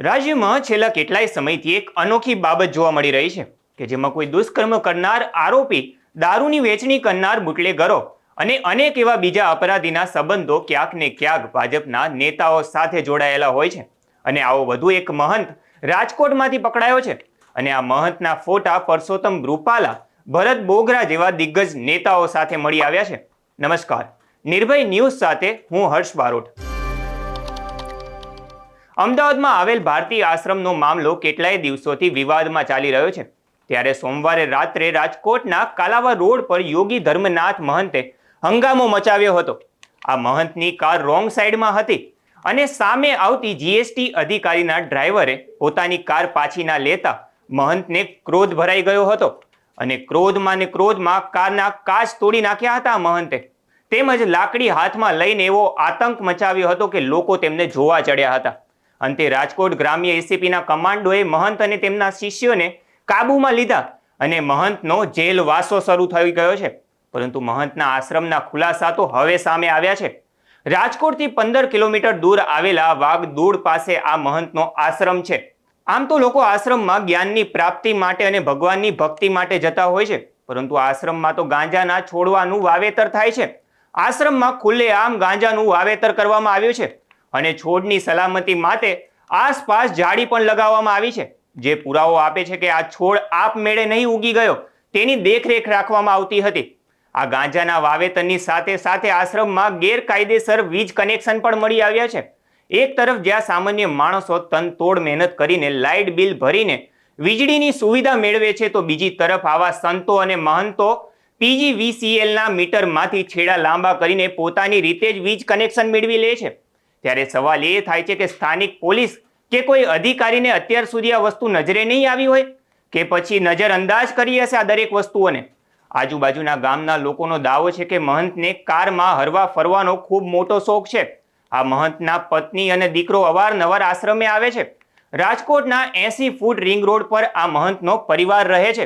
રાજ્યમાં છેલ્લા કેટલાય સમયથી એક અનોખી બાબત જોવા મળી રહી છે કે જેમાં કોઈ દુષ્કર્મ કરનાર આરોપી દારૂની વેચણી કરનાર બુટલેગરો અને અનેક એવા બીજા અપરાધીના સંબંધો ક્યાંક ને ક્યાંક ભાજપના નેતાઓ સાથે જોડાયેલા હોય છે. અને આવો વધુ એક મહંત રાજકોટમાંથી પકડાયો છે. અને આ મહંતના ફોટા પરસોત્તમ રૂપાલા, ભરત બોગરા જેવા દિગ્ગજ નેતાઓ સાથે મળી આવ્યા છે. નમસ્કાર. નિર્ભય ન્યૂઝ સાથે હું હર્ષ બારોટ. અમદાવાદમાં આવેલ ભારતીય આશ્રમનો મામલો કેટલાય દિવસોથી વિવાદમાં ચાલી રહ્યો છે. ત્યારે સોમવારે રાત્રે રાજકોટના કાલાવા રોડ પર યોગી ધર્મનાથ મહંતે હંગામો મચાવ્યો હતો. આ મહંતની કાર રોંગ સાઈડમાં હતી અને સામે આવતી જીએસટી અધિકારીના ડ્રાઈવરે પોતાની કાર પાછી ના લેતા મહંતને ક્રોધ ભરાઈ ગયો હતો અને ક્રોધમાં ને ક્રોધમાં કારના કાચ તોડી નાખ્યા હતા મહંતે. તેમજ લાકડી હાથમાં લઈને એવો આતંક મચાવ્યો હતો કે લોકો તેમને જોવા ચડ્યા હતા. અંતે રાજકોટ ગ્રામ્ય એસીપીના કમાન્ડોએ મહંત અને તેમના શિષ્યોને કાબૂમાં લીધા અને મહંતનો જેલવાસો શરૂ થઈ ગયો છે. પરંતુ મહંતના આશ્રમના ખુલાસા તો હવે સામે આવ્યા છે. રાજકોટથી પંદર કિલોમીટર દૂર આવેલા વાગદૂડ પાસે આ મહંતનો આશ્રમ છે. આમ તો લોકો આશ્રમમાં જ્ઞાનની પ્રાપ્તિ માટે અને ભગવાનની ભક્તિ માટે જતા હોય છે. પરંતુ આશ્રમમાં તો ગાંજાના છોડવાનું વાવેતર થાય છે. આશ્રમમાં ખુલ્લેઆમ ગાંજાનું વાવેતર કરવામાં આવ્યું છે. અને છોડની સલામતી માટે આસપાસ જાળી પણ લગાવવામાં આવી છે. જે પુરાવો આપે છે કે આ છોડ આપમેળે નહીં ઉગી ગયો, તેની દેખરેખ રાખવામાં આવતી હતી. આ ગાંજાના વાવેતરની સાથે સાથે આશ્રમમાં ગેરકાયદેસર વીજ કનેક્શન પણ મળી આવ્યા છે. એક તરફ જ્યાં સામાન્ય માણસો તનતોડ મહેનત કરીને લાઇટ બિલ ભરીને વીજળીની સુવિધા મેળવે છે, તો બીજી તરફ આવા સંતો અને મહંતો પીજીવીસીએલના મીટરમાંથી છેડા લાંબા કરીને પોતાની રીતે જ વીજ કનેક્શન મેળવી લે છે. ત્યારે સવાલ એ થાય છે કે સ્થાનિક પોલીસ કે કોઈ અધિકારીને અત્યાર સુધી આ વસ્તુ નજરે નહીં આવી હોય? કે પછી નજરઅંદાજ કરી હશે આ દરેક વસ્તુઓને? આજુબાજુના ગામના લોકોનો દાવો છે કે મહંતને કારમાં હરવા ફરવાનો ખૂબ મોટો શોખ છે. આ મહંતના પત્ની અને દીકરો અવારનવાર આશ્રમે આવે છે. રાજકોટના એસી ફૂટ રિંગ રોડ પર આ મહંતનો પરિવાર રહે છે.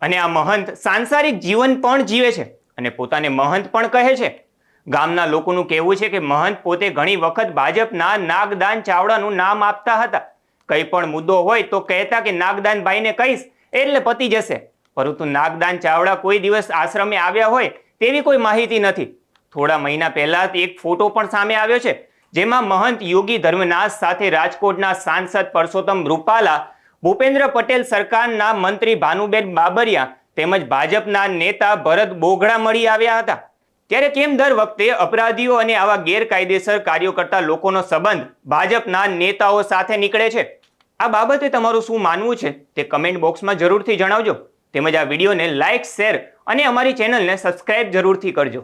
અને આ મહંત સાંસારિક જીવન પણ જીવે છે અને પોતાને મહંત પણ કહે છે. ગામના લોકોનું કહેવું છે કે મહંત પોતે ઘણી વખત ભાજપના નાગદાન ચાવડાનું નામ આપતા હતા. કંઈ પણ મુદ્દો હોય તો કહેતા કે નાગદાન ભાઈને કહીશ, એટલે પતી જશે. પરંતુ નાગદાન ચાવડા કોઈ દિવસ આશ્રમે આવ્યા હોય તેવી કોઈ માહિતી નથી. થોડા મહિના પહેલા એક ફોટો પણ સામે આવ્યો છે, જેમાં મહંત યોગી ધર્મનાથ સાથે રાજકોટના સાંસદ પરસોત્તમ રૂપાલા, ભૂપેન્દ્ર પટેલ સરકારના મંત્રી ભાનુબેન બાબરિયા તેમજ ભાજપના નેતા ભરત બોગડા મળી આવ્યા હતા. ત્યારે કેમ દર વખતે અપરાધીઓ અને આવા ગેરકાયદેસર કાર્યો કરતા લોકોનો સંબંધ ભાજપના નેતાઓ સાથે નીકળે છે? આ બાબતે તમારું શું માનવું છે? તે કમેન્ટ બોક્સમાં જરૂરથી જણાવજો. તેમજ આ વિડીયોને લાઇક શેર અને અમારી ચેનલને સબસ્ક્રાઇબ જરૂરથી કરજો.